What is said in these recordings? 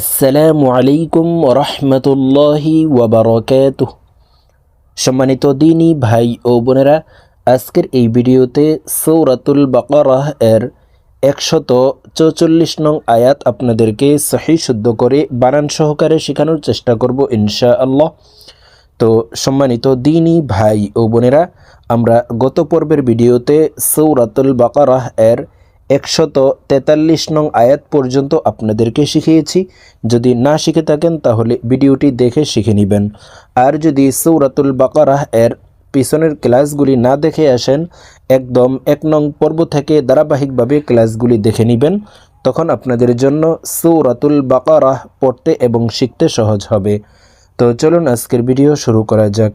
আসসালামু আলাইকুম রহমতুল্লাহি ওয়াবারকাত সম্মানিত দিনী ভাই ও বোনেরা, আজকের এই ভিডিওতে সৌরাতুল বাকারাহ এর একশত চৌচল্লিশ নং আয়াত আপনাদেরকে সহি শুদ্ধ করে বানান সহকারে শেখানোর চেষ্টা করব ইনশা আল্লাহ তো সম্মানিত দিনী ভাই ও বোনেরা, আমরা গত পর্বের ভিডিওতে সৌরাতুল বাকারাহ এর একশত তেতাল্লিশ নং আয়াত পর্যন্ত আপনাদেরকে শিখিয়েছি। যদি না শিখে থাকেন, তাহলে ভিডিওটি দেখে শিখে নেবেন। আর যদি সৌরাতুল বাকারাহ এর পিছনের ক্লাসগুলি না দেখে আসেন, একদম এক নং পর্ব থেকে ধারাবাহিকভাবে ক্লাসগুলি দেখে নেবেন, তখন আপনাদের জন্য সৌরাতুল বাকারাহ পড়তে এবং শিখতে সহজ হবে। তো চলুন আজকের ভিডিও শুরু করা যাক।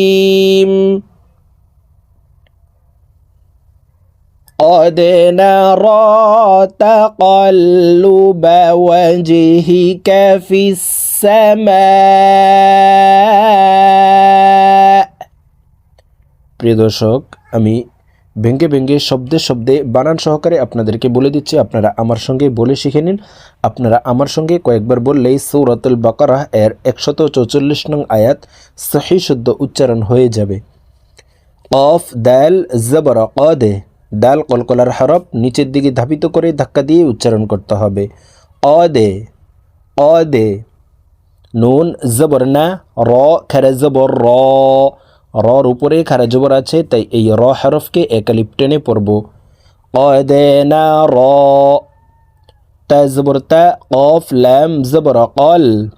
قد نرى تقلب وجهك في السماء প্রিয় দর্শক আমি ভেঙ্গে ভেঙ্গে শব্দে শব্দে বানান সহকারে আপনাদেরকে বলে দিচ্ছি আপনারা আমার সঙ্গে বলে শিখে নিন আপনারা আমার সঙ্গে কয়েকবার বললেই সৌরাতুল বাকারাহ এর একশত চৌচল্লিশ নং আয়াত সহি শুদ্ধ উচ্চারণ হয়ে যাবে অফ দাল জবর কদে দাল কলকলার হরফ নিচের দিকে ধাবিত করে ধাক্কা দিয়ে উচ্চারণ করতে হবে। অদে অদে নুন, জবর না, র, খারা জবর র। রর উপরে খারা জবর আছে, তাই এই র হরফকে একালিপ টেনে পড়ব। অদে না র। তা জবর তা কফ ল্যাম জবর কল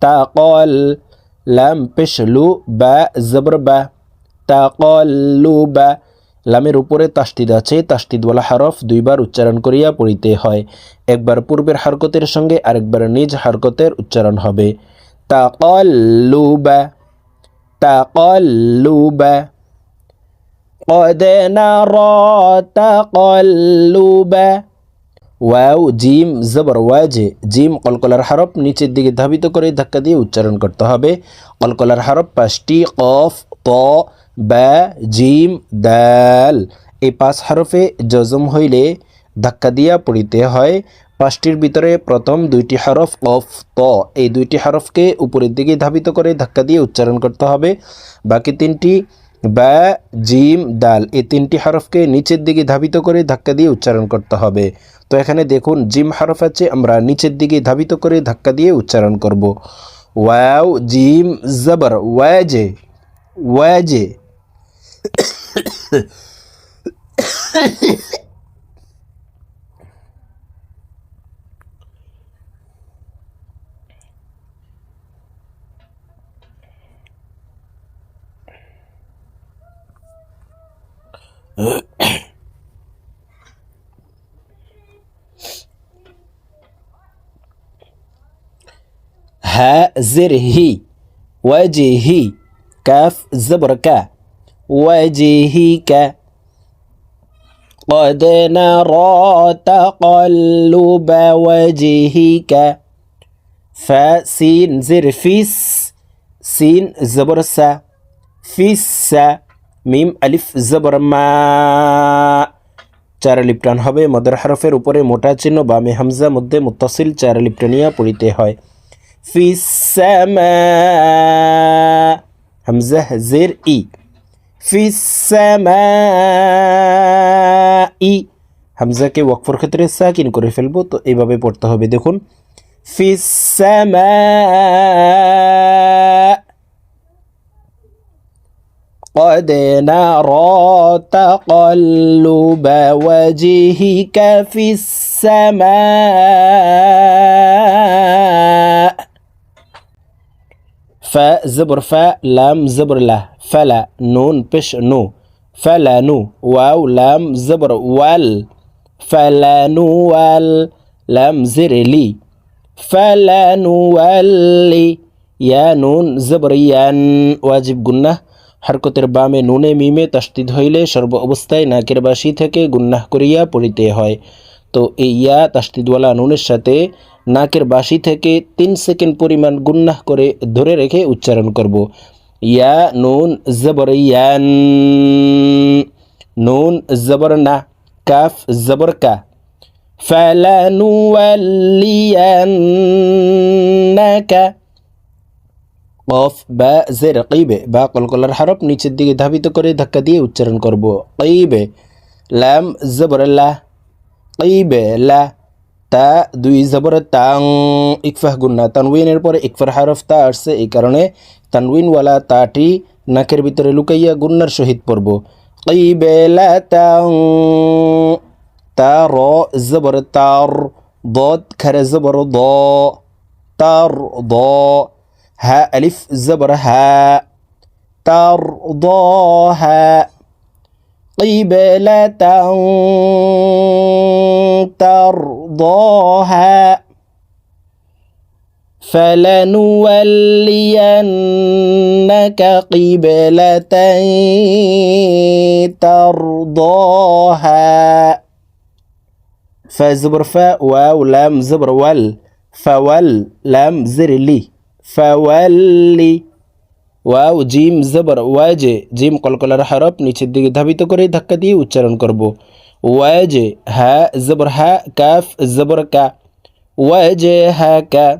তা কল ল্যাম পেশলু বা, জবর বা। তা কল্লু বা। লামের উপরে তাস্তিদ আছে তাস্তিদওয়ালা হরফ দুইবার উচ্চারণ করিয়া পড়িতে হয় একবার পূর্বের হারকতের সঙ্গে আরেকবার নিজ হারকতের উচ্চারণ হবে তাকল্লুবা তাকল্লুবা قد نرى تقلب ওয়াও জিম জবর ওয়াজে জিম কলকলার হরফ নিচের দিকে ধাবিত করে ধাক্কা দিয়ে উচ্চারণ করতে হবে কলকলার হরফ পাঁচটি কফ ত বা, জিম, দাল। এই পাঁচ হরফে জজম হইলে ধাক্কা দিয়া পড়িতে হয়। পাঁচটির ভিতরে প্রথম দুইটি হরফ অফ ত। এই দুইটি হরফকে উপরের দিকে ধাবিত করে ধাক্কা দিয়ে উচ্চারণ করতে হবে। বাকি তিনটি বা, জিম, দাল, এই তিনটি হরফকে নিচের দিকে ধাবিত করে ধাক্কা দিয়ে উচ্চারণ করতে হবে। তো এখানে দেখুন, জিম হরফ আছে, আমরা নিচের দিকে ধাবিত করে ধাক্কা দিয়ে উচ্চারণ করব। ওয়াও, জিম, জবর, ওয়াজে ওয়াজে। ها زر هي وجهي كاف زبر كا وجهك قد نرى تقلب وجهك فسين زر فيس سين زبر سا فيس মিম আলিফ জবর মা চার লিপ্টান হবে মদের হরফের উপরে মোটা চিহ্ন বামে হামজা মধ্যে মুতাসিল চার লিপ্টানিয়া পড়িতে হয় ফিসামা হামজা জের ই ফিসামা ই হামজাকে ওয়াকফর ক্ষেত্রে সাকিন করে ফেলবো তো এইভাবে পড়তে হবে দেখুন ফিসামা قد نرى تقلب وجهك في السماء ফা জবর ফা লাম জবর লাহ ফালা নুন পেশ নু ফালানু ওয়াও লাম জবর ওয়াল ফালানু ওয়াল লাম জের লি ফালানু ওয়াল্লি ইয়া নুন জবর ইয়ান ওয়াজিব গুন্নাহ হরকতের বামে নুনে মিমে তাস্তিদ হইলে সর্ব অবস্থায় নাকের বাসি থেকে গুন্নাহ করিয়া পড়িতে হয়। তো এই ইয়া তাস্তিদওয়ালা নুনের সাথে নাকের বাসি থেকে তিন সেকেন্ড পরিমাণ গুন্নাহ করে ধরে রেখে উচ্চারণ করব ইয়া নুন জবর ইয়ান নুন জবর না কাফ জবর কা فلنولينك কফ বা জের কইবে বা কলকলার হরফ নিচের দিকে ধাবিত করে ধাক্কা দিয়ে উচ্চারণ করব কইবে লাম জবর লা কইবে লা তা দুই জবর তাং ইকফাহ গুন্না তানউইনের পরে ইকফার হরফ তা আসছে এই কারণে তানউইনওয়ালা তাটি নাকের ভিতরে লুকাইয়া গুন্নার সহিত পড়ব কইবে লা তাং তা র জবর তার ضاد খারে জবর দ তার দ ها ألف زبر ها ترضاها قبلة ترضاها فلنولينك قبلة ترضاها. فزبر فاء واو لام زبر ول فول لام زر لي فولي ওয়াও, জিম জবর ওয়াজে জিম কলকলার হরফ নিচের দিকে ধাবিত করে ধাক্কা দিয়ে উচ্চারণ করব। ওয়াজে হা জবর হ্যা কাফ জবর, কা। ওয়াজে হা কা।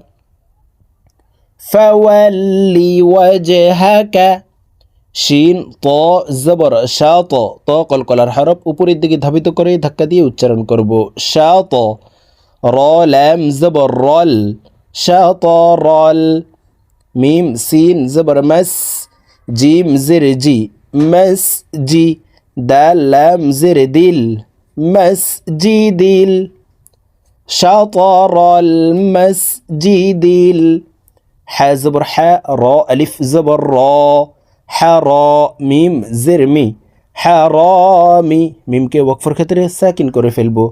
ফাওয়াল্লি ওয়াজহাকা শিন, ত জবর, শা, ত। ত কলকলার হরফ উপরের দিকে ধাবিত করে ধাক্কা দিয়ে উচ্চারণ করব। শা, ত। র, ল্যাম, জবর, রল। শা, ত, রল। মিম সিন জবর মস জিম জির জি মস জি দাল লাম জির দিল মস জি দিল شطر المسجد ح زبر ح را ألف زبر را حرا মিম জিরমি হারামি মিমকে ওয়াকফের ক্ষেত্রে সাকিন করে ফেলবো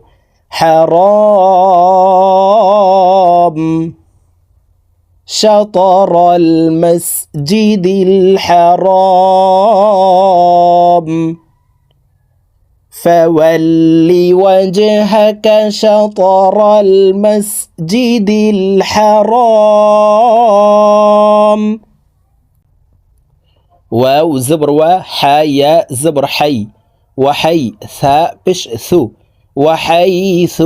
হারাম شطر المسجد الحرام. فول وجهك شطر المسجد الحرام. واو زبر وحيا زبر حي. وحي ثاء بش ثو. وحيث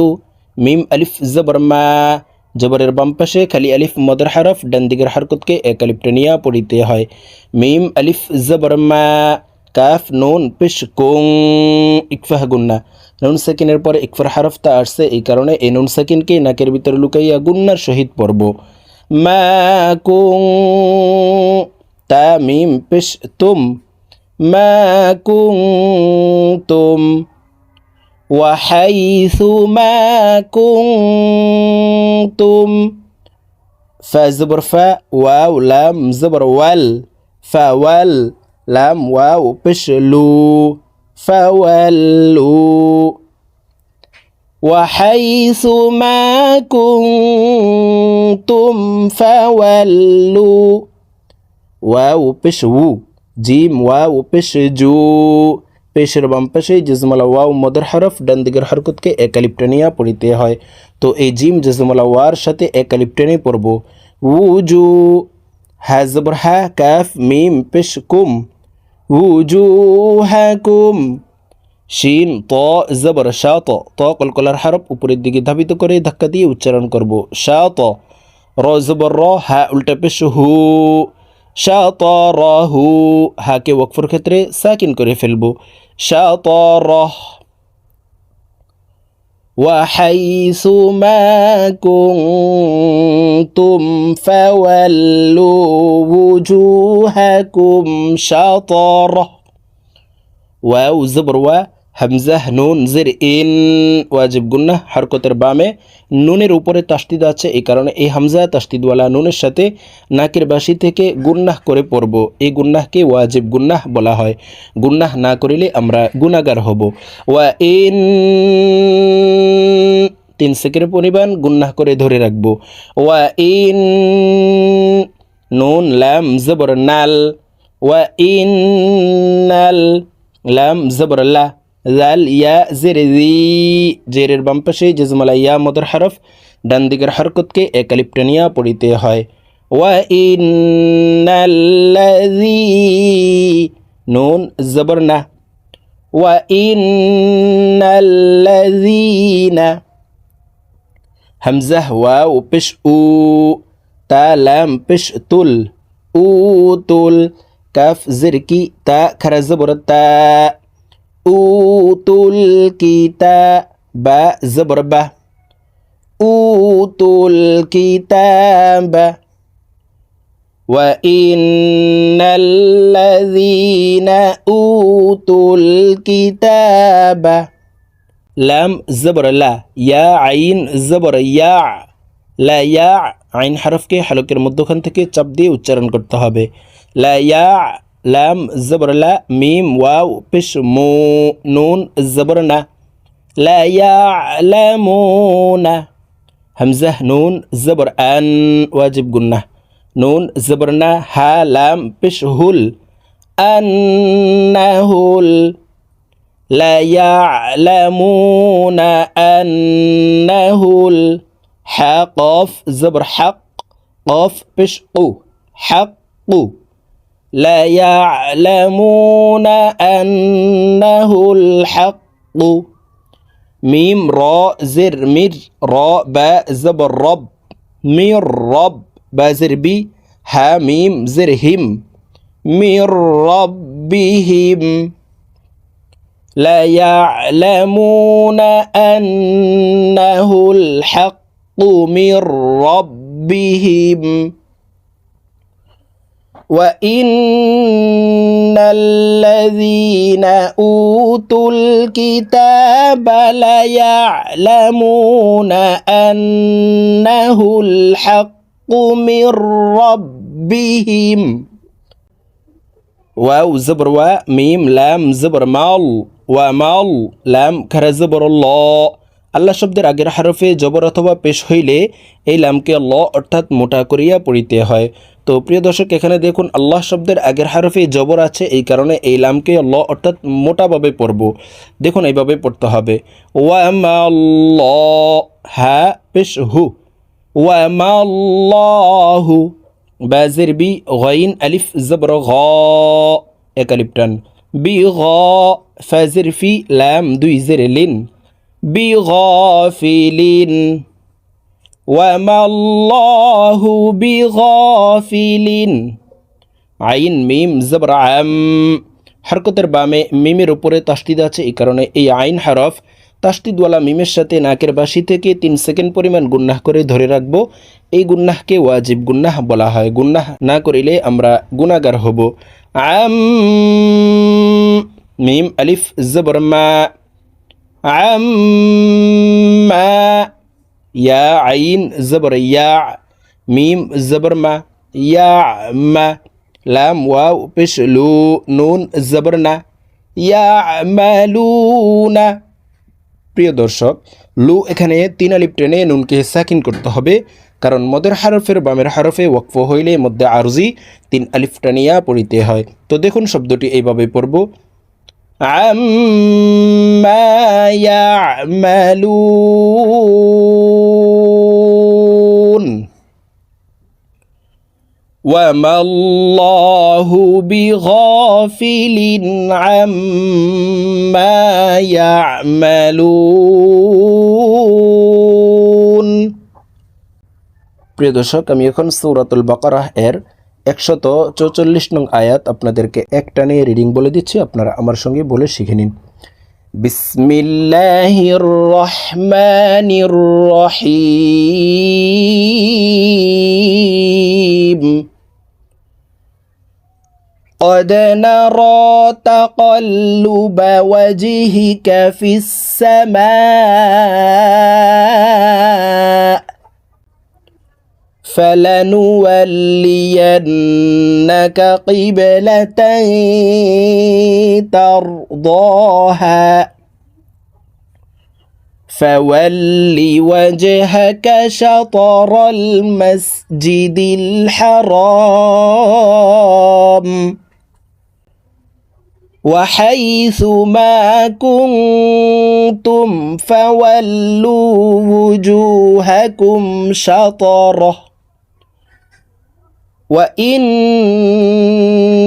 ميم ألف زبر ما. জবরের বাম পাশে খালি আলিফ মদর হরফ, ডান দিকের হরকতকে এক টেনিয়া পড়িতে হয়। মিম, আলিফ, জবর, মা, কাফ, নুন পেশ কুং, ইকফাহ, গুন্না। নুন সেকিনের পরে ইকফার হরফটা আসছে এই কারণে এই নুন সেকিনকে নাকের ভিতরে লুকাইয়া গুন্নার সহিত পড়ব। মা, কুং, তা, মিম পেশ তুম। মা, কুং, তুম। وحيث ما كنتم فزبر فا واو لام زبر ول فول لام واو بشلو فولوا وحيث ما كنتم فولوا واو بشو جيم واو بشجو পেশের বাম পাশে জজমালা ওয়াও মদর হরফ, ডান দিকের হরকতকে একালিপ্টানিয়া পড়িতে হয়। তো এই জিম জজমালা ওয়ার সাথে একালিপ্টানি পড়ব। উজু হা জবর হা কাফ মিম, পেশ, কুম। উজু হা কুম। শিন, ত জবর শা, ত। ত কলকলার হরফ উপরের দিকে ধাবিত করে ধাক্কা দিয়ে উচ্চারণ করব। শা, ত। র জবর র হা উল্টা পেশ, হু। শাতরাহু হাকে ওয়াকফর ক্ষেত্রে সাকিন করে ফেলব। شطره. وحيث ما كنتم فولوا وجوهكم شطره. واو الزبر و. হামজাহ নুন, জের ইন, ওয়াজিব গুন্না হরকতের বামে নুনের উপরে তাস্তিদ আছে, এই কারণে এই হামজা তাস্তিদওয়ালা নুনের সাথে নাকের বাসি থেকে গুন্নাহ করে পড়ব। এই গুন্নাহকে ওয়াজিব গুন্নাহ বলা হয়। গুন্নাহ না করিলে আমরা গুনাগার হব। ওয়া ইন, তিন সেকেন্ড পরিমাণ গুন্নাহ করে ধরে রাখব। ওয়া ইন, নুন ল্যাম জবর, নাল। ওয়া ইন, নাল, লাম, জবর, লা। জাল ইয়া জের জি জেরের বাম পাশে জজমালা ইয়া মদর হরফ, ডান দিকের হরকতকে একালিপ টানিয়া পড়িতে হয়। ওয়াইনাল্লাযী নুন, জবর না। ওয়াইনাল্লাযীনা হামজা, ওয়াও, পেশ, উ, তা, লাম, পেশ, তুল, উ, তুল, কাফ, জির, কি, তা, খারা, জবর, তা। উতুল কিতাবা জবর বা উতুল কিতাবা وإن الذين أوتوا الكتاب লাম জবর লা ইয়া আইন জবর ইয়া লা ইয়া আইন হারফকে হালকের মধ্যখান থেকে চাপ দিয়ে উচ্চারণ করতে হবে লা ইয়া لام الزبر لا ميم واو بش مو نون زبرنا لا يعلمون همزة نون زبر أن واجب قلنا. نون زبرنا ها لام بش هل. أنه لا يعلمون أنه الحق قاف زبر حق. قاف بش قو. حق قو. لا يعلمون أنه الحق. ميم را زر مر را با زبر رب. مير رب. با زر بي. ها ميم زر هم من ربهم. لا يعلمون أنه الحق. من ربهم. وإن الذين أوتوا الكتاب ليعلمون أنه الحق من ربهم. واو زبر و ميم لام زبر مال ومال لام كرزبر الله. আল্লাহ শব্দের আগের হারফে জবর অথবা পেশ হইলে এই লামকে ল অর্থাৎ মোটা করিয়া পড়িতে হয়। তো প্রিয় দর্শক, এখানে দেখুন, আল্লাহ শব্দের আগের হারফে জবর আছে, এই কারণে এই লামকে ল অর্থাৎ মোটাভাবে পড়ব। দেখুন এইভাবে পড়তে হবে। ওয়া মাল হা, পেশ, হু। ওয়া মাল্লাহু বাজের বি, গইন, আলিফ, জবর, ঘ। এক বি, ঘ। ফাজের ফি, লাম, দুই, জের, লিন। বি ঘ ফিলিন ওয়ামা আল্লাহু বি গফিলিন আইন মিম জবর আম হরকতের বামে মিমের উপরে তাস্তিদ আছে এই কারণে এই আইন হরফ তাস্তিদওয়ালা মিমের সাথে নাকের বাসি থেকে তিন সেকেন্ড পরিমাণ গুন্নাহ করে ধরে রাখব। এই গুন্নাহকে ওয়াজিব গুন্নাহ বলা হয়। গুন্নাহ না করিলে আমরা গুনাগার হব। আম, মিম, আলিফ, জবর, মা আম্মা ইয়া আইন জবর ইয়া মিম জবর মা ইয়া মা লাম ওয়াও পেশ লু নুন জবর না ইয়া মালুনা প্রিয় দর্শক লু এখানে তিন আলিপ টেনে নুনকে সাকিন করতে হবে কারণ মদের হারফের বামের হারফে ওয়াকফ হইলে মধ্যে আরজি তিন আলিফ টানিয়া পড়িতে হয় তো দেখুন শব্দটি এইভাবে পড়ব عما يعملون وما الله بغافل عما يعملون প্রিয় দর্শক আমি এখন সৌরাতুল বাকারাহ এর একশত চৌচল্লিশ নং আয়াত আপনাদেরকে এক টানে রিডিং বলে দিচ্ছি আপনারা আমার সঙ্গে বলে শিখে নিন بسم الله الرحمن الرحيم. قد نرى تقلب وجهك في السماء. فلنولينك قبلة ترضاها. فول وجهك شطر المسجد الحرام. وحيث ما كنتم فولوا وجوهكم شطره. وان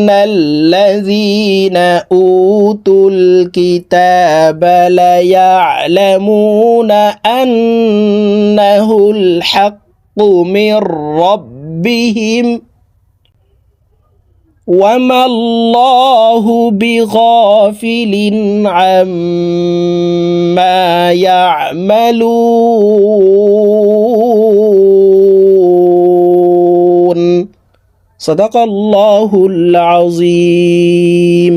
الذين اوتوا الكتاب ليعلمون انه الحق من ربهم وما الله بغافل عما يعملون صدق الله العظيم.